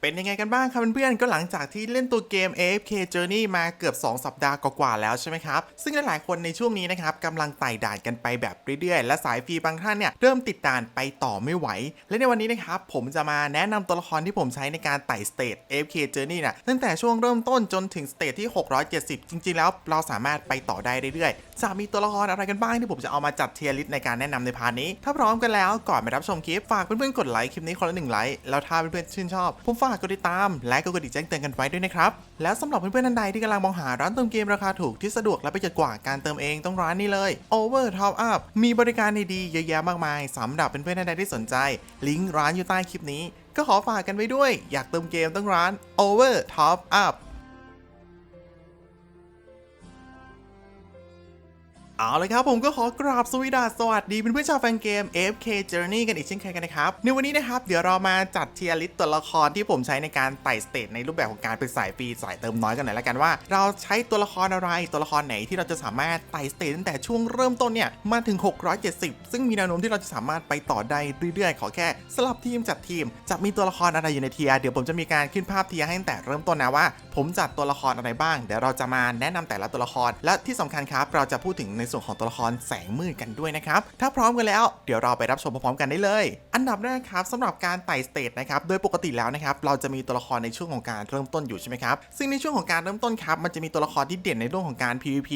เป็นยังไงกันบ้างครับเพื่อนๆก็หลังจากที่เล่นตัวเกม AFK Journey มาเกือบ 2 สัปดาห์กว่าๆแล้วใช่ไหมครับ ซึ่งหลายๆคนในช่วงนี้นะครับกำลังไต่ด่านกันไปแบบเรื่อยๆ และสายฟรีบางท่านเนี่ยเริ่มติดด่านไปต่อไม่ไหว และในวันนี้นะครับผมจะมาแนะนำตัวละครที่ผมใช้ในการไต่สเตจ AFK Journey นะตั้งแต่ช่วงเริ่มต้นจนถึงสเตจที่ 670 จริงๆ แล้วเราสามารถไปต่อได้เรื่อยๆ จะมีตัวละครอะไรกันบ้างที่ผมจะเอามาจัดเทียร์ลิสต์ในการแนะนำในพาร์ทนี้ ถ้าพร้อมกันแล้วก่อนไปรับชมคลิปฝากเพื่อนๆกดไลค์คลิปนี้คนละหนึ่งไลค์แล้วถ้าเพื่อนๆชื่นชอบผมฝากกดติดตาม และกดกระดิ่งแจ้งเตือนกันไว้ด้วยนะครับแล้วสำหรับเพื่อนๆท่านใดที่กำลังมองหาร้านเติมเกมราคาถูกที่สะดวกและประหยัดกว่าการเติมเองต้องร้านนี้เลย Over Top Up มีบริการดีๆเยอะแยะมากมายสำหรับเพื่อนๆท่านใดที่สนใจ ลิงก์ร้านอยู่ใต้คลิปนี้ ก็ขอฝากกันไว้ด้วย อยากเติมเกมต้องร้าน Over Top Up เอาเลยครับผมก็ขอกราบสวสดีสวัสดีเพื่อนชาวแฟนเกม FK Journey กันอีกเช่นเคยกันนะครับในวันนี้นะครับเดี๋ยวเรามาจัดเทียร์ลิสต์ตัวละครที่ผมใช้ในการไต่สเตจในรูปแบบของการเป็นสายฟรีสายเติมน้อยกันหน่อยละกันว่า เราใช้ตัวละครอะไรตัวละครไหนที่เราจะสามารถไต่สเตจตั้งแต่ช่วงเริ่มต้นเนี่ยมาถึง 670 ซึ่งมีแนวโน้มที่เราจะสามารถไปต่อได้เรื่อยๆ ขอแค่สลับทีมจัดทีมจะมีตัวละครอะไรอยู่ในเทียร์เดี๋ยวผมจะมีการขึ้นภาพเทียร์ให้ตั้งแต่เริ่มต้นนะว่า ผมจัดตัวละครอะไรบ้าง เดี๋ยวเราจะมาแนะนำแต่ละตัวละคร และที่สำคัญครับเราจะพูดถึงในส่วนของตัวละครแสงมืดกันด้วยนะครับ ถ้าพร้อมกันแล้ว เดี๋ยวเราไปรับชมพร้อมๆกันได้เลย อันดับแรกครับสำหรับการไต่สเตจนะครับ โดยปกติแล้วนะครับ เราจะมีตัวละครในช่วงของการเริ่มต้นอยู่ใช่ไหมครับ ซึ่งในช่วงของการเริ่มต้นครับ มันจะมีตัวละครที่เด่นในเรื่องของการ PVP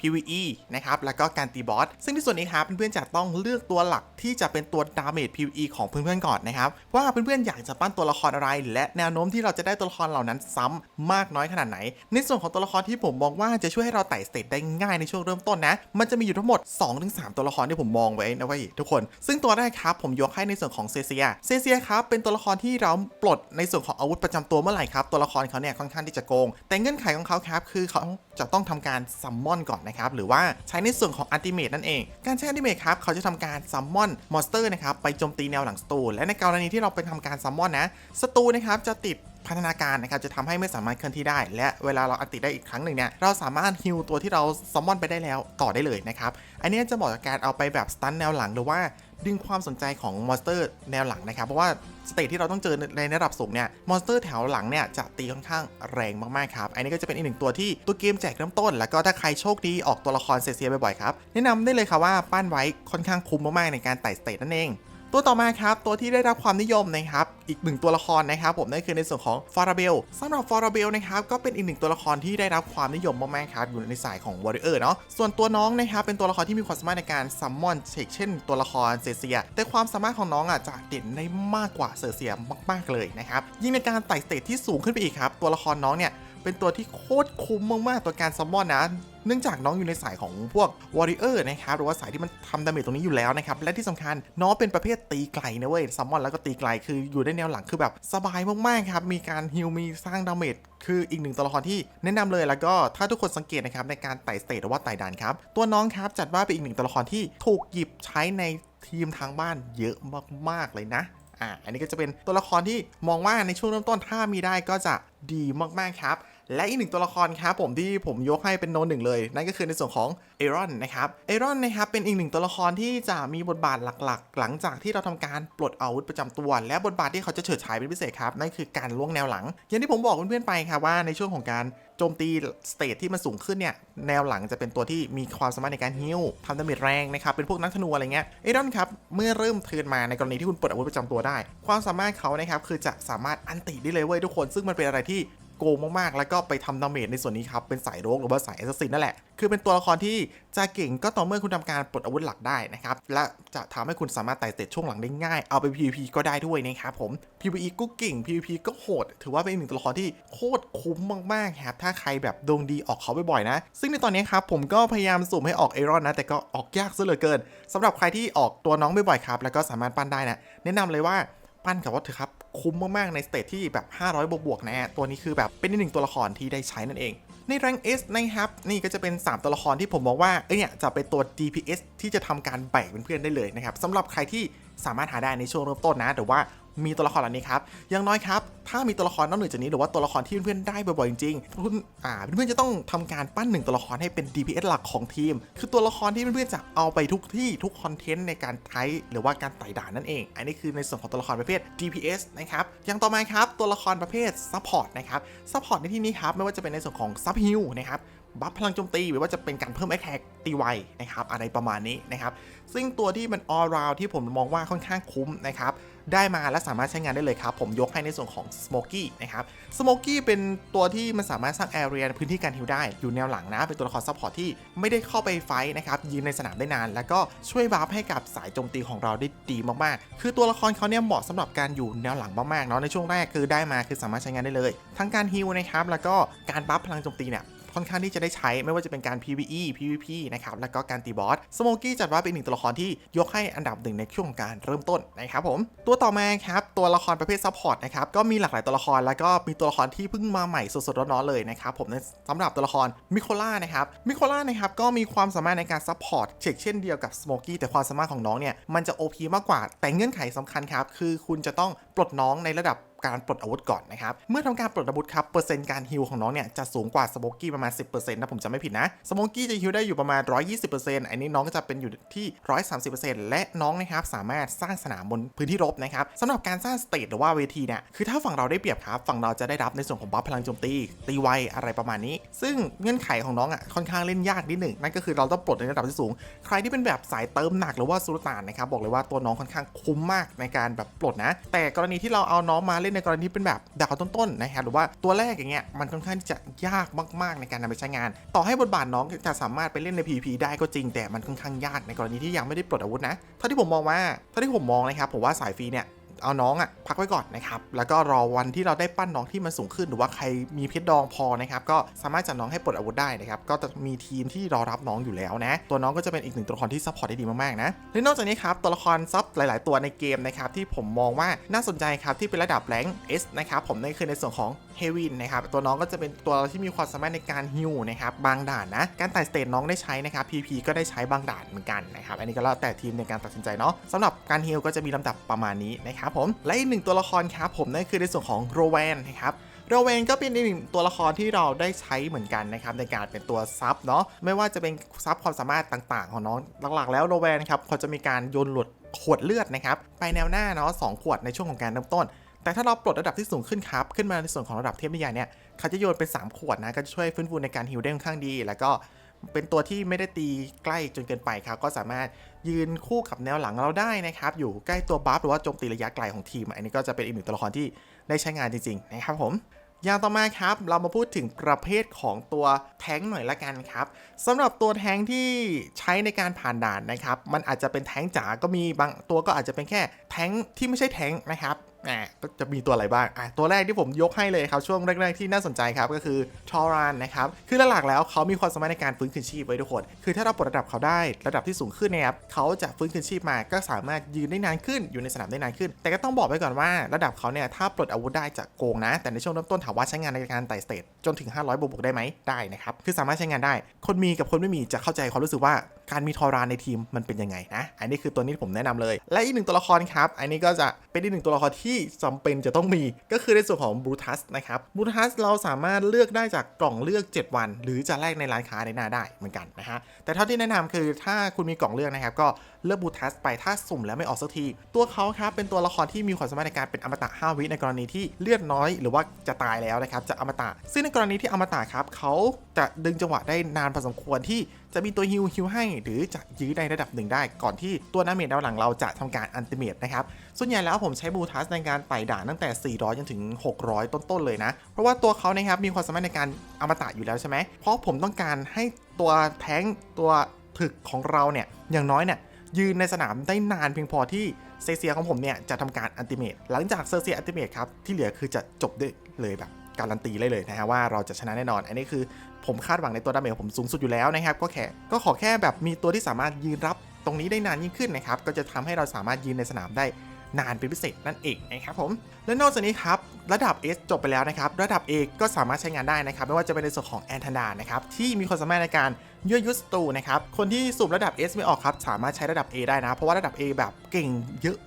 PVE นะครับ แล้วก็การตีบอส ซึ่งในส่วนนี้ครับเพื่อนๆจะต้องเลือกตัวหลักที่จะเป็นตัวดาเมจ PVE ของเพื่อนๆก่อนนะครับ ว่าเพื่อนๆอยากจะปั้นตัวละครอะไร และแนวโน้มที่เราจะได้ตัวละครเหล่านั้นซ้ำมากน้อยขนาดไหน ในส่วนของตัวละครที่ผมมองว่าจะช่วยให้เราไต่สเตจได้ง่ายในช่วงเริ่มต้นนะมันจะมีอยู่ทั้งหมด 2-3 ตัวละครที่ผมมองไว้นะเว้ยทุกคน ซึ่งตัวแรกครับผมยกให้ในส่วนของเซเซีย เซเซียครับเป็นตัวละครที่เราปลดในส่วนของอาวุธประจำตัวเมื่อไหร่ครับตัวละครเขาเนี่ยค่อนข้างที่จะโกง แต่เงื่อนไขของเขาครับคือเขาจะต้องทำการซัมมอนก่อนนะครับหรือว่าใช้ในส่วนของอัลติเมทนั่นเอง การใช้อัลติเมทครับเขาจะทำการซัมมอนมอนสเตอร์นะครับไปโจมตีแนวหลังสตูและในกรณีที่เราไปทำการซัมมอนนะสตูนะครับจะติด พัฒนาการนะครับจะทำให้ไม่สามารถเคลื่อนที่ได้ และเวลาเราอัติได้อีกครั้งหนึ่งเนี่ยเราสามารถฮิวตัวที่เราซัมมอนไปได้แล้วต่อได้เลยนะครับอันนี้จะเหมาะกับการเอาไปแบบสตันแนวหลังหรือว่าดึงความสนใจของมอนสเตอร์แนวหลังนะครับ เพราะว่าสเตจที่เราต้องเจอในระดับสูงเนี่ยมอนสเตอร์แถวหลังเนี่ยจะตีค่อนข้างแรงมากๆครับอันนี้ก็จะเป็นอีกหนึ่งตัวที่ตัวเกมแจกเริ่มต้น แล้วก็ถ้าใครโชคดีออกตัวละครเซเซียบ่อยๆครับแนะนำได้เลยครับว่าปั้นไว้ค่อนข้างคุ้มมากๆในการไต่สเตจนั่นเอง ตัวต่อมาครับตัวที่ได้รับความนิยมนะครับอีกหนึ่งตัวละครนะครับผมนั่นคือในส่วนของฟาราเบลสำหรับฟาราเบลนะครับก็เป็นอีกหนึ่งตัวละครที่ได้รับความนิยมมากๆครับอยู่ในสายของวอริเออร์เนาะส่วนตัวน้องนะครับเป็นตัวละครที่มีความสามารถในการซัมมอนเช่น ตัวละครเซเซีย แต่ความสามารถของน้องอะจะเด่นได้มากกว่าเซเซียมากๆเลยนะครับยิ่งในการไต่สเตจที่สูงขึ้นไปอีกครับตัวละครน้องเนี่ย เป็นตัวที่โคตรคุ้มมากๆตัวการซัมมอนนะเนื่องจากน้องอยู่ในสายของพวกวอริเออร์นะครับหรือว่าสายที่มันทำดาเมจตรงนี้อยู่แล้วนะครับและที่สำคัญน้องเป็นประเภทตีไกลนะเว้ยซัมมอนแล้วก็ตีไกลคืออยู่ได้แนวหลังคือแบบสบายมากๆครับมีการฮิลมีสร้างดาเมจคืออีกหนึ่งตัวละครที่แนะนำเลยแล้วก็ถ้าทุกคนสังเกตนะครับในการไต่สเตจหรือว่าไต่ด่านครับตัวน้องครับจัดว่าเป็นอีกหนึ่งตัวละครที่ถูกหยิบใช้ในทีมทางบ้านเยอะมากๆเลยนะอ่าอันนี้ก็จะเป็นตัวละครที่มองว่าในช่วงเริ่มต้นถ้ามีได้ก็จะดีมากๆครับ และอีกหนึ่งตัวละครครับผมที่ผมยกให้เป็นโนนหนึ่งเลย นั่นก็คือในส่วนของเอรอนนะครับเอรอนนะครับเป็นอีกหนึ่งตัวละครที่จะมีบทบาทหลักๆ หลังจากที่เราทำการปลดอาวุธประจำตัว และบทบาทที่เขาจะเฉิดฉายเป็นพิเศษครับนั่นคือการล่วงแนวหลัง อย่างที่ผมบอกเพื่อนๆไปครับว่าในช่วงของการโจมตีสเตจที่มันสูงขึ้นเนี่ยแนวหลังจะเป็นตัวที่มีความสามารถในการฮิลทำดาเมจแรงนะครับเป็นพวกนักธนูอะไรเงี้ยเอรอนครับเมื่อเริ่มเทินมาในกรณีที่คุณปลดอาวุธประจำตัวได้ ความสามารถเขานะครับคือจะสามารถอันติได้เลยเว้ยทุกคน ซึ่งมันเป็นอะไรที่ โกงมากๆ แล้วก็ไปทำดาเมจในส่วนนี้ครับ เป็นสายโรกหรือว่าสายแอสซัสซินนั่นแหละ คือเป็นตัวละครที่จะเก่งก็ต่อเมื่อคุณทำการปลดอาวุธหลักได้นะครับ และจะทำให้คุณสามารถไต่เตะช่วงหลังได้ง่าย เอาไป PVP ก็ได้ด้วยนะครับผม PVE ก็เก่ง PVP ก็โหด ถือว่าเป็นอีกหนึ่งตัวละครที่โคตรคุ้มมากๆครับถ้าใครแบบดวงดีออกเขาบ่อยๆนะ ซึ่งในตอนนี้ครับผมก็พยายามสุ่มให้ออกเอรอนนะ แต่ก็ออกยากซะเหลือเกินสำหรับใครที่ออกตัวน้องบ่อยๆครับแล้วก็สามารถปั้นได้นะแนะนำเลยว่าปั้นกับวัตถุครับคุ้มมากๆในสเตจที่แบบ 500 บวกๆนะฮะตัวนี้คือแบบเป็นอีกหนึ่งตัวละครที่ได้ใช้นั่นเองในแรง S นะครับนี่ก็จะเป็น 3 ตัวละครที่ผมมองว่าเอ้ยเนี่ยจะเป็นตัว DPS ที่จะทำการแบ่งเพื่อนๆได้เลยนะครับสำหรับใครที่สามารถหาได้ในช่วงเริ่มต้นนะ แต่ว่า มีตัวละครเหล่านี้ครับอย่างน้อยครับ ถ้ามีตัวละครนอกเหนือจากนี้หรือว่าตัวละครที่เพื่อนๆได้บ่อยๆจริงๆคุณอ่าเพื่อนๆจะต้องทำการปั้นหนึ่งตัวละครให้เป็น DPS หลักของทีม คือตัวละครที่เพื่อนๆจะเอาไปทุกที่ทุกคอนเทนต์ในการใช้หรือว่าการไต่ด่านนั่นเอง อันนี้คือในส่วนของตัวละครประเภท DPS นะครับอย่างต่อมาครับตัวละครประเภท Support นะครับ Support ในที่นี้ครับไม่ว่าจะเป็นในส่วนของ Sub Heal นะครับบัฟพลังโจมตีหรือว่าจะเป็นการเพิ่ม Attack ตีไวนะครับอะไรประมาณนี้นะครับซึ่งตัวที่มัน all round ที่ผมมองว่าค่อนข้างคุ้มนะครับ ได้มาและสามารถใช้งานได้เลยครับ ผมยกให้ในส่วนของ Smoky นะครับ Smoky เป็นตัวที่มันสามารถสร้าง area ในพื้นที่การฮิวได้อยู่แนวหลังนะ เป็นตัวละครซัพพอร์ตที่ไม่ได้เข้าไปไฟ์นะครับยืนในสนามได้นาน แล้วก็ช่วยบัฟให้กับสายโจมตีของเราได้ดีมากๆ คือตัวละครเขาเนี่ยเหมาะสำหรับการอยู่แนวหลังมากๆเนาะในช่วงแรกคือได้มาคือสามารถใช้งานได้เลย ทั้งการฮิวนะครับแล้วก็การบัฟพลังโจมตีเนี่ย ค่อนข้างที่จะได้ใช้ไม่ว่าจะเป็นการ PVE PVP นะครับแล้วก็การตีบอสสโมกี้จัดว่าเป็นหนึ่งตัวละครที่ยกให้อันดับหนึ่งในช่วงการเริ่มต้นนะครับผมตัวต่อมาครับตัวละครประเภทซัพพอร์ตนะครับก็มีหลากหลายตัวละครแล้วก็มีตัวละครที่เพิ่งมาใหม่สดๆร้อนๆเลยนะครับผมสำหรับตัวละครมิโคล่านะครับมิโคล่านะครับก็มีความสามารถในการซัพพอร์ตเช่นเช่นเดียวกับสโมกี้แต่ความสามารถของน้องเนี่ยมันจะ OP มากกว่าแต่เงื่อนไขสำคัญครับคือคุณจะต้องปลดน้องในระดับ การปลดอาวุธก่อนนะครับ เมื่อทำการปลดอาวุธครับ เปอร์เซ็นต์การฮิลของน้องเนี่ยจะสูงกว่าสโมกี้ประมาณ 10%นะผมจำไม่ผิดนะ สโมกี้จะฮิลได้อยู่ประมาณ 120%อันนี้น้องก็จะเป็นอยู่ที่ 130%และน้องนะครับสามารถสร้างสนามบนพื้นที่รบนะครับสำหรับการสร้างสเตจหรือว่าเวทีเนี่ย คือถ้าฝั่งเราได้เปรียบครับ ฝั่งเราจะได้รับในส่วนของบัฟพลังโจมตี ตีไวอะไรประมาณนี้ ซึ่งเงื่อนไขของน้องอะค่อนข้างเล่นยากนิดหนึ่งนั่นก็คือเราต้องปลดในระดับที่สูง ใครที่เป็นแบบสายเติมหนักหรือว่าสุลต่านนะครับบอกเลยว่าตัวน้องค่อนข้างคุ้มมากในการแบบปลดนะ แต่กรณีที่เราเอาน้องมาเล่นในกรณีเป็นแบบดาวต้นๆนะฮะหรือว่าตัวแรกอย่างเงี้ยมันค่อนข้างที่จะยากมากๆในการนำไปใช้งาน ต่อให้บทบาทน้องจะสามารถไปเล่นใน PVP ได้ก็จริงแต่มันค่อนข้างยากในกรณีที่ยังไม่ได้ปลดอาวุธนะเท่าที่ผมมองว่าเท่าที่ผมมองนะครับผมว่าสายฟรีเนี่ย เอาน้องอะพักไว้ก่อนนะครับ แล้วก็รอวันที่เราได้ปั้นน้องที่มันสูงขึ้น หรือว่าใครมีเพชรดองพอนะครับ ก็สามารถจัดน้องให้ปลดอาวุธได้นะครับ ก็จะมีทีมที่รอรับน้องอยู่แล้วนะ ตัวน้องก็จะเป็นอีกหนึ่งตัวละครที่ซัพพอร์ตได้ดีมากๆนะ และนอกจากนี้ครับ ตัวละครซับหลาย ๆ ตัวในเกมนะครับที่ผมมองว่าน่าสนใจครับที่เป็นระดับแรงเอสนะครับ ผมนั่นคือในส่วนของ เฮวินนะครับตัวน้องก็จะเป็นตัวที่มีความสามารถในการฮิวนะครับบางด่านนะการไต่สเตจน้องได้ใช้นะครับ PP ก็ได้ใช้บางด่านเหมือนกันนะครับอันนี้ก็แล้วแต่ทีมในการตัดสินใจเนาะสำหรับการฮิวก็จะมีลำดับประมาณนี้นะครับผมและอีกหนึ่งตัวละครครับผมนั่นคือในส่วนของโรแวนนะครับโรเวนก็เป็นอีกหนึ่งตัวละครที่เราได้ใช้เหมือนกันนะครับในการเป็นตัวซับเนาะไม่ว่าจะเป็นซับความสามารถต่างๆ ของน้องหลักๆ แล้วโรเวนครับเขาจะมีการโยนหลดขวดเลือดนะครับไปแนวหน้าเนาะสองขวดในช่วงของการเริ่มต้น แต่ถ้าเราปลดระดับที่สูงขึ้นครับ ขึ้นมาในส่วนของระดับเทพนิยายเนี่ยเขาจะโยนเป็น 3 ขวดนะ ก็จะช่วยฟื้นฟูในการฮิลได้ค่อนข้างดี แล้วก็เป็นตัวที่ไม่ได้ตีใกล้จนเกินไปครับ ก็สามารถยืนคู่กับแนวหลังเราได้นะครับ อยู่ใกล้ตัวบัฟหรือว่าโจมตีระยะไกลของทีม อันนี้ก็จะเป็นอีกหนึ่งตัวละครที่ได้ใช้งานจริงๆนะครับผมอย่างต่อมาครับ เรามาพูดถึงประเภทของตัวแท้งหน่อยละกันครับสำหรับตัวแท้งที่ใช้ในการผ่านด่านนะครับ มันอาจจะเป็นแท้งจ๋าก็มีบางตัวก็อาจจะเป็นแค่แท้งที่ไม่ใช่แท้งนะครับ แหมก็จะมีตัวอะไรบ้างอะตัวแรกที่ผมยกให้เลยครับช่วงแรกๆที่น่าสนใจครับก็คือทอรานนะครับคือหลักๆแล้วเขามีความสามารถในการฟื้นคืนชีพไว้ทุกคน คือถ้าเราปลดระดับเขาได้ระดับที่สูงขึ้นเนะครับเขาจะฟื้นคืนชีพมาก็สามารถยืนได้นานขึ้นอยู่ในสนามได้นานขึ้น แต่ก็ต้องบอกไว้ก่อนว่าระดับเขาเนี่ยถ้าปลดอาวุธได้จะโกงนะ แต่ในช่วงเริ่มต้นถามว่าใช้งานในการไต่สเตจจนถึง 500บวกๆได้ไหมได้นะครับคือสามารถใช้งานได้ คนมีกับคนไม่มีจะเข้าใจความรู้สึกว่าการมีทอรานในทีมมันเป็นยังไงนะอันนี้คือตัวนี้ผมแนะนำเลย และอีกหนึ่งตัวละครครับอันนี้ก็จะเป็นอีกหนึ่งตัวละครที่ที่จำเป็นจะต้องมี ก็คือในส่วนของบ u ทัสนะครับบ u ทัสเราสามารถเลือกได้จากกล่องเลือก 7 วัน หรือจะแลกในร้านค้าในหน้าได้เหมือนกันนะฮะแต่เท่าที่แนะนำคือถ้าคุณมีกล่องเลือกนะครับก็ เลือกบ u ทัสไปถ้าสุ่มแล้วไม่ออกสักที ตัวเขาครับเป็นตัวละครที่มีความสามารถในการเป็นอมตะ 5 วิในกรณีที่เลือดน้อย หรือว่าจะตายแล้วนะครับจะอมตะ ซึ่งในกรณีที่อมตะครับเขาจะดึงจังหวะได้นานพอสมควรที่จะมีตัวฮิวฮิวให้ หรือจะยื้อในระดับหนึ่งได้ ก่อนที่ตัวน้าเมจดาวหลังเราจะทำการอันติเมตนะครับ ส่วนใหญ่แล้วผมใช้บูทัสในการไต่ด่านตั้งแต่ 400จนถึง 600 ต้นๆเลยนะ เพราะว่าตัวเขานะครับมีความสามารถในการอมตะอยู่แล้วใช่ไหมเพราะผมต้องการให้ตัวแท้งตัวถึกของเราเนี่ยอย่างน้อยเนี่ย ยืนในสนามได้นานเพียงพอที่เซเซียของผมเนี่ยจะทำการอันติเมตหลังจากเซเซียอันติเมตครับที่เหลือคือจะจบได้เลยแบบการันตีเลยเลยนะฮะว่าเราจะชนะแน่นอน อันนี้คือผมคาดหวังในตัวดาเมจผมสูงสุดอยู่แล้วนะครับก็แค่ก็ขอแค่แบบมีตัวที่สามารถยืนรับตรงนี้ได้นานยิ่งขึ้นนะครับก็จะทำให้เราสามารถยืนในสนามได้นานเป็นพิเศษนั่นเองนะครับผมและนอกจากนี้ครับ ระดับ S จบไปแล้วนะครับ ระดับ A ก็สามารถใช้งานได้นะครับ ไม่ว่าจะเป็นในส่วนของแอนทนานะครับ ที่มีความสามารถในการยั่วยุสตูนะครับ คนที่สุ่มระดับ S ไม่ออกครับ สามารถใช้ระดับ A ได้นะ เพราะว่าระดับ A แบบเก่งเยอะ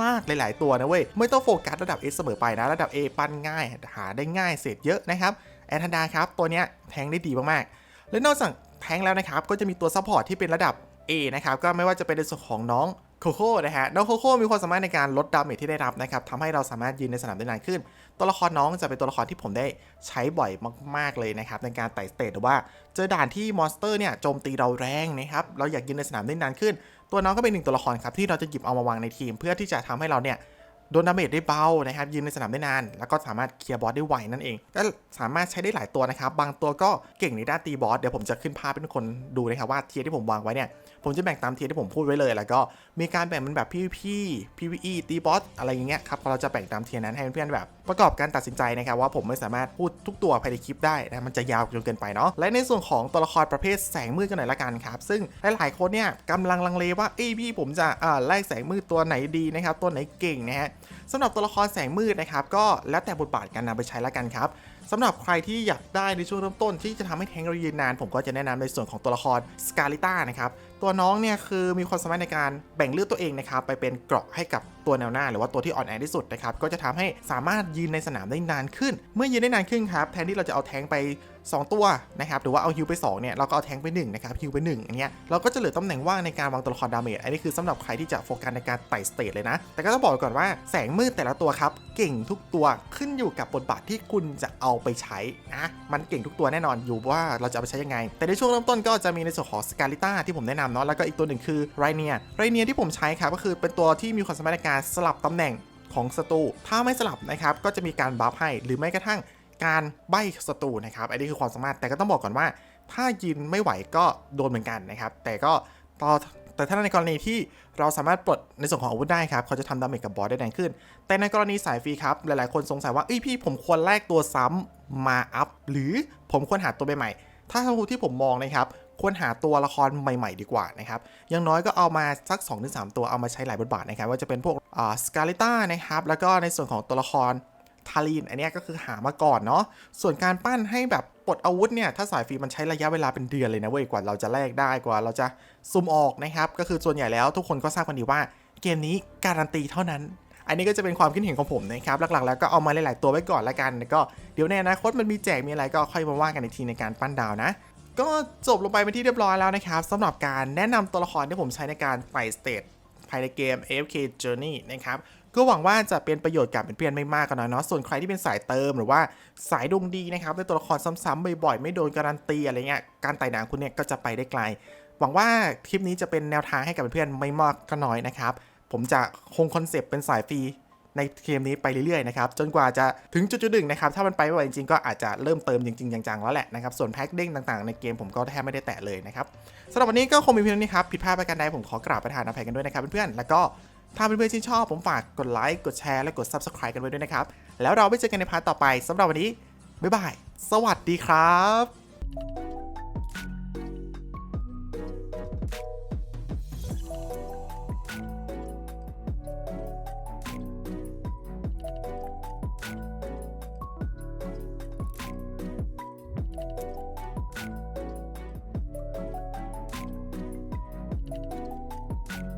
มากๆ หลาย ๆ ตัวนะเว้ย ไม่ต้องโฟกัสระดับ S เสมอไปนะ ระดับ A ปั้นง่าย หาได้ง่ายเศษเยอะนะครับ แอนทนาครับ ตัวเนี้ยแทงได้ดีมากๆ และนอกจากแทงแล้วนะครับ ก็จะมีตัวซัพพอร์ตที่เป็นระดับ A นะครับ ก็ไม่ว่าจะเป็นในส่วนของน้อง โคโค่นะฮะ น้องโคโค่มีความสามารถในการลดดาเมจที่ได้รับนะครับทำให้เราสามารถยืนในสนามได้นานขึ้น ตัวละครน้องจะเป็นตัวละครที่ผมได้ใช้บ่อยมาก ๆ เลยนะครับ ในการไต่สเตจหรือว่าเจอด่านที่มอนสเตอร์เนี่ยโจมตีเราแรงนะครับ เราอยากยืนในสนามได้นานขึ้น ตัวน้องก็เป็นหนึ่งตัวละครครับที่เราจะหยิบเอามาวางในทีม เพื่อที่จะทำให้เราเนี่ย โดนดาเมจได้เบานะครับยืนในสนามได้นาน แล้วก็สามารถเคลียร์บอสได้ไวนั่นเองก็สามารถใช้ได้หลายตัวนะครับ บางตัวก็เก่งในด้านตีบอสเดี๋ยวผมจะขึ้นภาพเป็นคนดูนะครับว่าเทียร์ที่ผมวางไว้เนี่ยผมจะแบ่งตามเทียร์ที่ผมพูดไว้เลย แล้วก็มีการแบ่งเป็นแบบ PVP PVE ตีบอสอะไรอย่างเงี้ยครับเราจะแบ่งตามเทียร์นั้นให้เพื่อนๆแบบ ประกอบการตัดสินใจนะครับว่าผมไม่สามารถพูดทุกตัวภายในคลิปได้นะมันจะยาวจนเกินไปเนาะและในส่วนของตัวละครประเภทแสงมืดกันหน่อยละกันครับซึ่งหลายๆคนเนี่ยกำลังลังเลว่าเอ้พี่ผมจะอ่าไล่แสงมืดตัวไหนดีนะครับตัวไหนเก่งนะฮะสำหรับตัวละครแสงมืดนะครับก็แล้วแต่บทบาทการนำไปใช้ละกันครับสำหรับใครที่อยากได้ในช่วงเริ่มต้นที่จะทำให้แทงเรายืนนาน ผมก็จะแนะนำในส่วนของตัวละครสกาลิต้านะครับ ตัวน้องเนี่ยคือมีความสามารถในการแบ่งเลือดตัวเองนะครับไปเป็นเกราะให้กับตัวแนวหน้า หรือว่าตัวที่อ่อนแอที่สุดนะครับก็จะทำให้สามารถยืนในสนามได้นานขึ้น เมื่อยืนได้นานขึ้นครับแทนที่เราจะเอาแทงไป 2 ตัวนะครับหรือว่าเอาฮิวไป2เนี่ยเราก็เอาแทงไป1นะครับฮิวไป1อันเนี้ยเราก็จะเหลือตำแหน่งว่างในการวางตัวละครดาเมจอันนี้คือสำหรับใครที่จะโฟกัสในการไต่สเตจเลยนะ แต่ก็ต้องบอกก่อนว่าแสงมืดแต่ละตัวครับเก่งทุกตัวขึ้นอยู่กับบทบาทที่คุณจะเอาไปใช้นะมันเก่งทุกตัวแน่นอนอยู่ว่าเราจะเอาไปใช้ยังไง แต่ในช่วงเริ่มต้นก็จะมีในส่วนของสกาลิต้าที่ผมแนะนำเนาะแล้วก็อีกตัวหนึ่งคือไรเนียไรเนียที่ผมใช้ครับก็คือเป็นตัวที่มีความสามารถในการสลับตำแหน่งของศัตรูถ้าไม่สลับนะครับก็จะมีการบัฟให้หรือไม่กระทั่งการใบศัตรูนะครับอันนี้คือความสามารถแต่ก็ต้องบอกก่อนว่า ถ้ายืนไม่ไหวก็โดนเหมือนกันนะครับแต่ก็ต่อแต่ถ้าในกรณีที่เราสามารถปลดในส่วนของอาวุธได้ครับเขาจะทำดาเมจกับบอสได้แรงขึ้น แต่ในกรณีสายฟรีครับ หลายๆ คนสงสัยว่าเอ้ยพี่ผมควรแลกตัวซ้ำมาอัพ หรือผมควรหาตัวใหม่ ถ้าที่ผมมองนะครับ ควรหาตัวละครใหม่ๆ ดีกว่านะครับย่างน้อยก็เอามาสัก 2-3 ตัวเอามาใช้หลายบทบาทนะครับว่าจะเป็นพวกอ่าสกาลิต้านะครับแล้วก็ในส่วนของตัวละครทารีนอันเนี้ยก็คือหามาก่อนเนาะส่วนการปั้นให้แบบปลดอาวุธเนี่ยถ้าสายฟรีมันใช้ระยะเวลาเป็นเดือนเลยนะเว้ยกว่าเราจะแลกได้กว่าเราจะซุ่มออกนะครับก็คือส่วนใหญ่แล้วทุกคนก็ทราบกันดีว่าเกมนี้การันตีเท่านั้น อันนี้ก็จะเป็นความคิดเห็นของผมนะครับหลักๆ แล้วก็เอามาหลายๆตัวไว้ก่อนละกันก็เดี๋ยวในอนาคตมันมีแจกมีอะไรก็ค่อยมาว่ากันในทีในการปั้นดาวนะ ก็จบลงไปเป็นที่เรียบร้อยแล้วนะครับสำหรับการแนะนำตัวละครที่ผมใช้ในการไต่สเตจภายในเกม AFK Journey นะครับก็หวังว่าจะเป็นประโยชน์กับเพื่อนๆไม่มากก็น้อยเนาะส่วนใครที่เป็นสายเติมหรือว่าสายดวงดีนะครับได้ตัวละครซ้ำๆบ่อยๆไม่โดนการันตีอะไรเงี้ยการไต่ด่างคุณเนี่ยก็จะไปได้ไกล หวังว่าคลิปนี้จะเป็นแนวทางให้กับเพื่อนๆไม่มากก็น้อยนะครับผมจะคงคอนเซปต์เป็นสายฟรี ในเกมนี้ไปเรื่อยๆนะครับจนกว่าจะถึงจุดๆหนึ่งนะครับถ้ามันไปไม่ไหวจริงๆก็อาจจะเริ่มเติมจริงๆจังๆแล้วแหละนะครับส่วนแพ็คเด้งต่างๆในเกมผมก็แทบไม่ได้แตะเลยนะครับสำหรับวันนี้ก็คงมีเพียงเท่านี้ครับผิดพลาดประการใดผมขอกราบประทานอภัยกันด้วยนะครับเพื่อนๆแล้วก็ถ้าเพื่อนๆชื่นชอบผมฝากกดไลค์กดแชร์และกด Subscribe กันไว้ด้วยนะครับแล้วเราไปเจอกันในพาร์ทต่อไปสำหรับวันนี้บ๊ายบายสวัสดีครับ